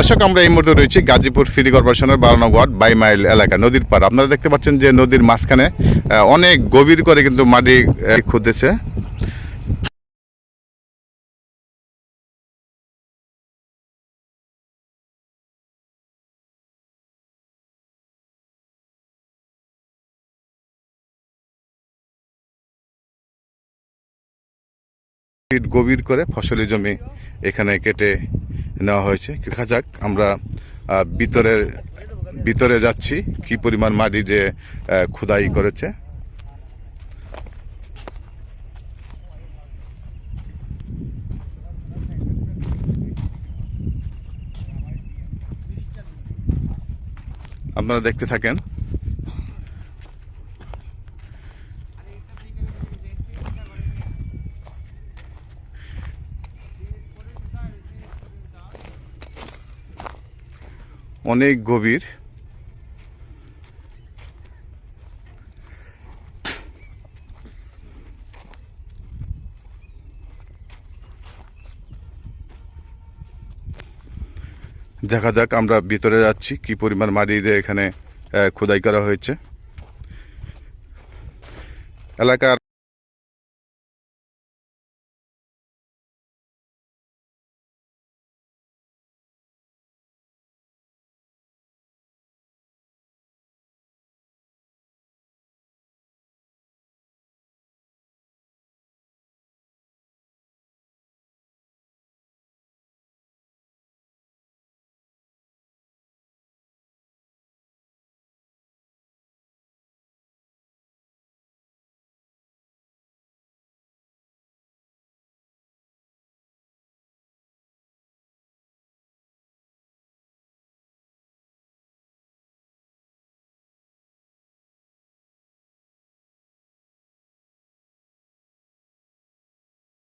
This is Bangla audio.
দর্শক, আমরা এই মুহূর্তে রয়েছি গাজীপুর সিটি কর্পোরেশনের বারো নং ওয়ার্ড বাই মাইল এলাকা, নদীর পার আপনারা দেখতে পাচ্ছেন যে নদীর মাঝখানে অনেক গভীর করে কিন্তু মাটি খুঁজেছে গভীর করে ফসলি জমি এখানে কেটে নেওয়া হয়েছে। দেখা যাক আমরা ভিতরের, ভিতরে যাচ্ছি, কি পরিমাণ মাটি যে খুদাই করেছে। আপনারা দেখতে থাকেন অনেক গভীর। দেখা যাক আমরা ভিতরে যাচ্ছি, কি পরিমাণ মাটি দিয়ে এখানে খোদাই করা হয়েছে। এলাকার